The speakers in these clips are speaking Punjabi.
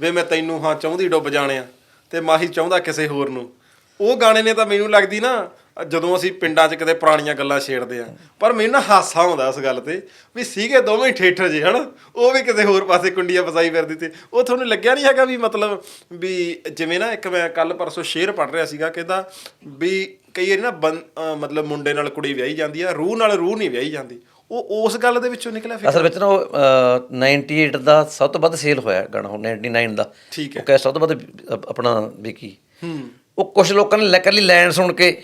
ਵੇ ਮੈਂ ਤੈਨੂੰ ਹਾਂ ਚਾਹੁੰਦੀ ਡੁੱਬ ਜਾਣਿਆ ਤੇ ਮਾਹੀ ਚਾਹੁੰਦਾ ਕਿਸੇ ਹੋਰ ਨੂੰ। ਉਹ ਗਾਣੇ ਨੇ ਤਾਂ ਮੈਨੂੰ ਲੱਗਦੀ ਨਾ, ਜਦੋਂ ਅਸੀਂ ਪਿੰਡਾਂ 'ਚ ਕਿਤੇ ਪੁਰਾਣੀਆਂ ਗੱਲਾਂ ਛੇੜਦੇ ਆ, ਪਰ ਮੈਨੂੰ ਨਾ ਹਾਸਾ ਆਉਂਦਾ ਇਸ ਗੱਲ ਤੇ ਵੀ ਸੀਗੇ ਦੋਵੇਂ ਹੀ ਠੇਠਰ ਜੇ, ਹਨਾ? ਉਹ ਵੀ ਕਿਸੇ ਹੋਰ ਪਾਸੇ ਕੁੰਡੀਆਂ ਫਸਾਈ ਫਿਰਦੀ ਤੇ ਉਹ ਤੁਹਾਨੂੰ ਲੱਗਿਆ ਨਹੀਂ ਹੈਗਾ ਵੀ ਮਤਲਬ ਵੀ ਜਿਵੇਂ ਨਾ ਇੱਕ ਮੈਂ ਕੱਲ ਪਰਸੋਂ ਸ਼ੇਰ ਪੜ ਰਿਹਾ ਸੀਗਾ ਕਹਿੰਦਾ ਵੀ ਕਈ ਵਾਰੀ ਨਾ ਬੰ- ਮਤਲਬ ਮੁੰਡੇ ਨਾਲ ਕੁੜੀ ਵਿਆਹੀ ਜਾਂਦੀ ਆ, ਰੂਹ ਨਾਲ ਰੂਹ ਨਹੀਂ ਵਿਆਹੀ ਜਾਂਦੀ। ਉਹ ਉਸ ਗੱਲ ਦੇ ਵਿੱਚੋਂ ਨਿਕਲਿਆ ਫਿਰ? ਅਸਲ ਵਿੱਚ ਨਾ ਉਹ ਅਹ, 98 ਦਾ ਸਭ ਤੋਂ ਵੱਧ ਸੇਲ ਹੋਇਆ ਗਾਣਾ ਉਹ 99 ਦਾ। ਠੀਕ ਹੈ। ਉਹ ਕਹੇ ਸਭ ਤੋਂ ਵੱਧ ਅਪ- ਆਪਣਾ ਵਿਕੀ ਹੂੰ। ਉਹ ਕੁਝ ਲੋਕਾਂ ਨੇ ਲੈ ਕੱਲੀ ਲਾਈਨ ਸੁਣ ਕੇ।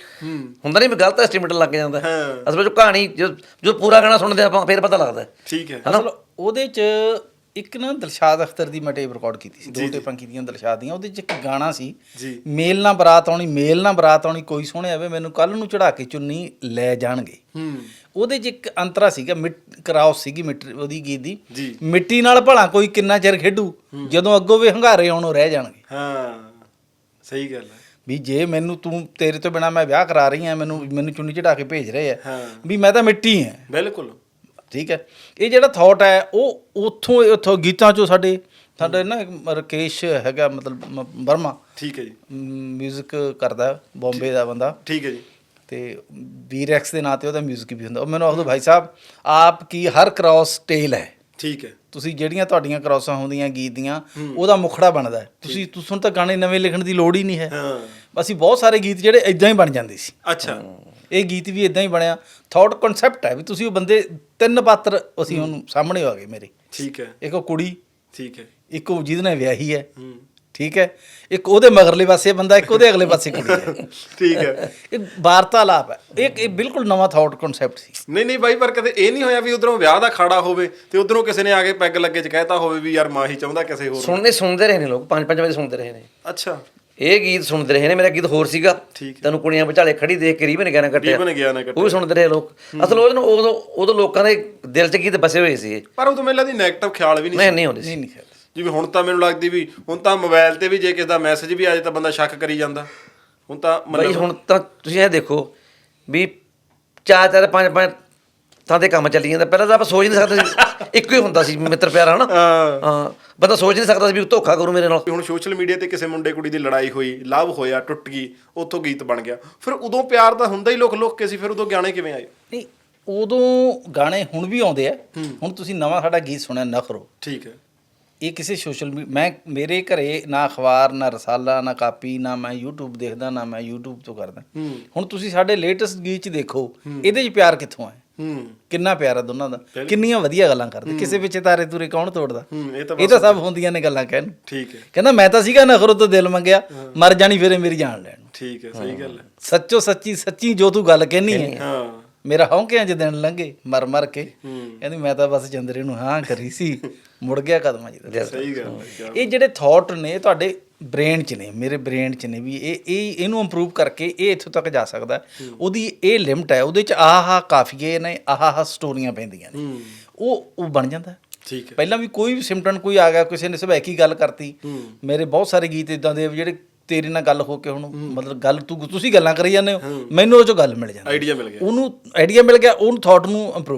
ਹੁੰਦਾ ਨਹੀਂ ਵੀ ਗਲਤ ਐਸਟੀਮੇਟ ਲੱਗ ਜਾਂਦਾ। ਹਾਂ। ਅਸਲ ਵਿੱਚ ਉਹ ਕਹਾਣੀ ਜੋ ਜੋ ਪੂਰਾ ਗਾਣਾ ਸੁਣਦੇ ਆਪਾਂ ਫਿਰ ਪਤਾ ਲੱਗਦਾ। ਠੀਕ ਹੈ। ਹਨਾ? ਅਸਲ ਉਹਦੇ ਚ ਇੱਕ ਨਾ ਦਿਲਸ਼ਾਦ ਅਖਤਰ ਦੀ ਮੈਂ ਟੇਪ ਰਿਕਾਰਡ ਕੀਤੀ ਸੀ ਦੋ ਟੇਪਾਂ ਕੀਤੀਆਂ ਦਿਲਸ਼ਾਦ ਦੀਆਂ ਉਹਦੇ ਚ ਇੱਕ ਗਾਣਾ ਸੀ ਜੀ। ਮੇਲ ਨਾ ਬਰਾਤ ਆਉਣੀ ਮੇਲ ਨਾ ਬਰਾਤ ਆਉਣੀ ਕੋਈ ਸੋਹਣੇ ਆਵੇ ਮੈਨੂੰ ਕੱਲ ਨੂੰ ਚੜਾ ਕੇ ਚੁੰਨੀ ਲੈ ਜਾਣਗੇ। ਹੂੰ। ਉਹਦੇ ਚ ਇੱਕ ਅੰਤਰਾ ਸੀਗਾ ਮਿੱਟ ਕਰਾਉਸ ਸੀਗੀ ਮਿੱਟ ਉਹਦੀ ਗੀਤ ਦੀ। ਜੀ। ਮਿੱਟੀ ਨਾਲ ਭਲਾ ਕੋਈ ਕਿੰਨਾ ਚਿਰ ਖੇਡੂ ਜਦੋਂ ਅੱਗੋਂ ਵੀ ਹੰਗਾਰੇ ਆਉਣੋਂ ਰਹਿ ਜਾਣਗੇ। ਹਾਂ ਸਹੀ ਗੱਲ ਹੈ। ਵੀ ਜੇ ਮੈਨੂੰ ਤੂੰ ਤੇਰੇ ਤੋਂ ਬਿਨਾ ਮੈਂ ਵਿਆਹ ਕਰਾ ਰਹੀ ਆ ਮੈਨੂੰ ਮੈਨੂੰ ਚੁੰਨੀ ਚੜਾ ਕੇ ਭੇਜ ਰਹੇ ਆ। ਵੀ ਮੈਂ ਤਾਂ ਮਿੱਟੀ ਆ ਬਿਲਕੁਲ। ਠੀਕ ਹੈ। ਇਹ ਜਿਹੜਾ ਥਾਟ ਹੈ ਉਹ ਉੱਥੋਂ ਉੱਥੋਂ ਗੀਤਾਂ ਚੋਂ ਸਾਡੇ ਸਾਡੇ ਨਾ ਰਕੇਸ਼ ਹੈਗਾ ਮਤਲਬ ਵਰਮਾ। ਠੀਕ ਹੈ ਜੀ। ਮਿਊਜ਼ਿਕ ਕਰਦਾ ਬੰਬੇ ਦਾ ਬੰਦਾ। ਠੀਕ ਹੈ ਜੀ। ਤੇ ਵੀਰੈਕਸ ਦੇ ਨਾਂ ਤੇ ਉਹਦਾ ਮਿਊਜ਼ਿਕ ਵੀ ਹੁੰਦਾ। ਉਹ ਮੈਨੂੰ ਆਖਦਾ ਭਾਈ ਸਾਹਿਬ ਆਪ ਕੀ ਹਰ ਕ੍ਰਾਸ ਟੇਲ ਹੈ? ਠੀਕ ਹੈ। ਤੁਸੀਂ ਜਿਹੜੀਆਂ ਤੁਹਾਡੀਆਂ ਕ੍ਰਾਸਾਂ ਹੁੰਦੀਆਂ ਗੀਤ ਦੀਆਂ ਉਹਦਾ ਮੁਖੜਾ ਬਣਦਾ ਹੈ। ਤੁਸੀਂ ਤੁਸੀਂ ਤਾਂ ਗਾਣੇ ਨਵੇਂ ਲਿਖਣ ਦੀ ਲੋੜ ਹੀ ਨਹੀਂ ਹੈ। ਹਾਂ। ਅਸੀਂ ਬਹੁਤ ਸਾਰੇ ਗੀਤ ਜਿਹੜੇ ਇਦਾਂ ਹੀ ਬਣ ਜਾਂਦੇ ਸੀ। ਅੱਛਾ। ਇਹ ਗੀਤ ਵੀ ਇਦਾਂ ਹੀ ਬਣਿਆ। ਥਾਟ ਕਨਸੈਪਟ ਹੈ ਵੀ ਤੁਸੀਂ ਉਹ ਬੰਦੇ ਤਿੰਨ ਪਾਤਰ ਅਸੀਂ ਉਹਨੂੰ ਸਾਹਮਣੇ ਆ ਗਏ ਮੇਰੇ। ਠੀਕ ਹੈ। ਇੱਕ ਉਹ ਕੁੜੀ ਠੀਕ ਹੈ। ਇੱਕ ਉਹ ਜਿਹਦੇ ਨਾਲ ਵਿਆਹੀ ਹੈ। ਹੂੰ। ਠੀਕ ਹੈ? ਇੱਕ ਉਹਦੇ ਮਗਰਲੇ ਪਾਸੇ ਬੰਦਾ ਇੱਕ ਉਹਦੇ ਅਗਲੇ ਪਾਸੇ ਕੁੜੀ ਹੈ। ਠੀਕ ਹੈ। ਇਹ ਵਾਰਤਾਲਾਪ ਹੈ। ਇਹ ਇਹ ਬਿਲਕੁਲ ਨਵਾਂ ਥਾਟ ਕਨਸੈਪਟ ਸੀ। ਨਹੀਂ ਨਹੀਂ ਬਾਈ ਪਰ ਕਦੇ ਇਹ ਨਹੀਂ ਹੋਇਆ ਵੀ ਉਧਰੋਂ ਵਿਆਹ ਦਾ ਖਾੜਾ ਹੋਵੇ ਤੇ ਉਧਰੋਂ ਕਿਸੇ ਨੇ ਆ ਕੇ ਪੈਗ ਲੱਗੇ ਚ ਕਹਿਤਾ ਹੋਵੇ ਵੀ ਯਾਰ ਮਾਹੀ ਚਾਹੁੰਦਾ ਕਿਸੇ ਹੋਰ। ਸੁਣਨੇ ਸੁਣਦੇ ਰਹੇ ਨੇ ਲੋਕ ਪੰਜ ਪੰਜ ਵਜੇ ਸੁਣਦੇ ਰਹੇ ਨੇ। ਅੱਛਾ। ਇਹ ਗੀਤ ਸੁਣਦੇ ਰਹੇ ਨੇ ਮੇਰਾ ਗੀਤ ਹੋਰ ਸੀਗਾ। ਤੈਨੂੰ ਕੁੜੀਆਂ ਵਿਚਾਲੇ ਖੜੀ ਦੇਖ ਕੇ ਰੀਬਨ ਗਿਆਨਾ ਕੱਟਿਆ। ਰੀਬਨ ਗਿਆ ਨਾ ਉਹ ਕੱਟਿਆ ਵੀ ਸੁਣਦੇ ਰਹੇ ਲੋਕ। ਅਸਲ ਉਹ ਉਦੋਂ ਉਦੋਂ ਲੋਕਾਂ ਦੇ ਦਿਲ 'ਚ ਗੀਤ ਬਸੇ ਹੋਏ ਸੀ। ਪਰ ਉਦੋਂ ਮੈਨੂੰ ਲੱਗਦੀ 네ਗੇਟਿਵ ਖਿਆਲ ਵੀ ਨਹੀਂ ਨਹੀਂ ਸੀ। ਨਹੀਂ ਹੁੰਦੇ ਸੀ। ਨਹੀਂ ਨਹੀਂ ਖਿਆਲ। ਜਿਵੇਂ ਹੁਣ ਤਾਂ ਮੈਨੂੰ ਲੱਗਦੀ ਵੀ ਹੁਣ ਤਾਂ ਮੋਬਾਈਲ ਤੇ ਵੀ ਜੇ ਕਿਸੇ ਦਾ ਮੈਸੇਜ ਵੀ ਆ ਜਾਏ ਤਾਂ ਬੰਦਾ ਸ਼ੱਕ ਕਰੀ ਜਾਂਦਾ। ਹੁਣ ਤਾਂ ਬਈ ਮਤਲਬ ਹੁਣ ਤਾਂ ਤੁਸੀਂ ਇਹ ਦੇਖੋ ਵੀ ਚਾਰ ਚਾਰ ਪੰਜ ਪੰਜ ਥਾਂ ਤੇ ਕੰਮ ਚੱਲੀ ਜਾਂਦਾ। ਪਹਿਲਾਂ ਤਾਂ ਆਪਾਂ ਸੋਚ ਨਹੀਂ ਸਕਦੇ ਸੀ। ਇੱਕੋ ਹੀ ਹੁੰਦਾ ਸੀ ਮਿੱਤਰ ਪਿਆਰਾ ਹਨਾ? ਹਾਂ। ਹਾਂ। ਬੰਦਾ ਸੋਚ ਨਹੀਂ ਸਕਦਾ ਸੀ ਵੀ ਉਹ ਧੋਖਾ ਕਰੂ ਮੇਰੇ ਨਾਲ। ਹੁਣ ਸੋਸ਼ਲ ਮੀਡੀਆ ਤੇ ਕਿਸੇ ਮੁੰਡੇ ਕੁੜੀ ਦੀ ਲੜਾਈ ਹੋਈ ਲਵ ਹੋਇਆ ਟੁੱਟ ਗਈ ਉੱਥੋਂ ਗੀਤ ਬਣ ਗਿਆ। ਫਿਰ ਉਦੋਂ ਪਿਆਰ ਤਾਂ ਹੁੰਦਾ ਹੀ ਲੋਕ ਲੋਕ ਕੇ ਸੀ ਫਿਰ ਉਦੋਂ ਗਾਣੇ ਕਿਵੇਂ ਆਏ? ਨਹੀਂ ਉਦੋਂ ਗਾਣੇ ਹੁਣ ਵੀ ਆਉਂਦੇ ਆ। ਹੁਣ ਤੁਸੀਂ ਨਵਾਂ ਸਾਡਾ ਗੀਤ ਸੁਣਿਆ ਨਖਰੋ। ਠੀਕ ਹੈ। ਇਹ ਕਿਸੇ ਸੋਸ਼ਲ ਮੈਂ ਮੇਰੇ ਘਰੇ ਨਾ ਅਖਬਾਰ ਨਾ ਰਸਾਲਾ ਨਾ ਕਾਪੀ ਨਾ ਮੈਂ YouTube ਦੇਖਦਾ ਨਾ ਮੈਂ YouTube ਤੋਂ ਕਰਦਾ। ਹੁਣ ਤੁਸੀਂ ਸਾਡੇ ਲੇਟੈਸਟ ਗੀਤ ਚ ਦੇਖੋ ਇਹਦੇ ਚ ਪਿਆਰ ਕਿੱਥੋਂ ਹੈ? ਹੂੰ। ਕਿੰਨਾ ਪਿਆਰ ਦੋਨਾਂ ਦਾ। ਕਿੰਨੀਆਂ ਵਧੀਆ ਗੱਲਾਂ ਕਰਦੇ। ਕਿਸੇ ਪਿੱਛੇ ਤਾਰੇ ਤੂਰੇ ਕੌਣ ਤੋੜਦਾ? ਇਹ ਤਾਂ ਸਭ ਹੁੰਦੀਆਂ ਨੇ ਗੱਲਾਂ ਕਹਿਣ। ਠੀਕ ਹੈ। ਕਹਿੰਦਾ ਮੈਂ ਤਾਂ ਸੀਗਾ ਨਖਰੋ ਤੋਂ ਦਿਲ ਮੰਗਿਆ ਮਰ ਜਾਣੀ ਫਿਰੇ ਮੇਰੀ ਜਾਨ ਲੈਣ। ਠੀਕ ਹੈ ਸਹੀ ਗੱਲ ਹੈ। ਸੱਚੋ ਸੱਚੀ ਸੱਚੀ ਜੋ ਤੂੰ ਗੱਲ ਕਹਿਨੀ ਹੈ। ਹਾਂ। ਮੇਰਾ ਹੌਂਕਿਆਂ 'ਚ ਦਿਨ ਲੰਘੇ ਮਰ ਮਰ ਕੇ। ਹੂੰ। ਕਹਿੰਦੀ ਮੈਂ ਤਾਂ ਬਸ ਚੰਦਰੇ ਨੂੰ ਹਾਂ ਕਰੀ ਸੀ ਮੁੜ ਗਿਆ ਕਦਮਾਂ ਜਿਹਦਾ ਸਹੀ ਗੱਲ ਹੈ ਇਹ ਜਿਹੜੇ ਥਾਟ ਨੇ ਤੁਹਾਡੇ ਬ੍ਰੇਨ 'ਚ ਨੇ ਮੇਰੇ ਬ੍ਰੇਨ 'ਚ ਨੇ ਵੀ ਇਹ ਇਹ ਇਹਨੂੰ ਇੰਪਰੂਵ ਕਰਕੇ ਇਹ ਇੱਥੋਂ ਤੱਕ ਜਾ ਸਕਦਾ। ਹੈ। ਉਹਦੀ ਇਹ ਲਿਮਟ ਹੈ ਉਹਦੇ 'ਚ ਆਹ ਆਹ ਕਾਫੀਏ ਨੇ ਆਹ ਆਹ ਸਟੋਰੀਆਂ ਪੈਂਦੀਆਂ ਨੇ। ਹੂੰ। ਉਹ ਉਹ ਬਣ ਜਾਂਦਾ। ਹੈ। ਠੀਕ ਹੈ। ਪਹਿਲਾਂ ਵੀ ਕੋਈ ਵੀ ਸਿਮਟਨ ਕੋਈ ਆ ਗਿਆ ਕਿਸੇ ਨੇ ਸਵੈਕੀ ਗੱਲ ਕਰਤੀ। ਮੇਰੇ ਬਹੁਤ ਸਾਰੇ ਗੀਤ ਇਦਾਂ ਦੇ ਜਿਹੜੇ ਤੇਰੇ ਨਾਲ ਗੱਲ ਹੋ ਕੇ ਹੁਣ ਮਤਲਬ ਗੱਲ ਤੂੰ ਤੁਸੀਂ ਗੱਲਾਂ ਕਰੀ ਜਾਂਦੇ ਹੋ। ਮੈਨੂੰ ਉਹ ਚੋਂ ਗੱਲ ਮਿਲ ਜਾਂਦੀ ਆਈਡੀਆ ਮਿਲ ਗਿਆ। ਉਹਨੂੰ ਆਈਡੀਆ ਮਿਲ ਗਿਆ ਉਹਨੂੰ ਥਾਟ ਨੂੰ ਇੰਪਰੂਵ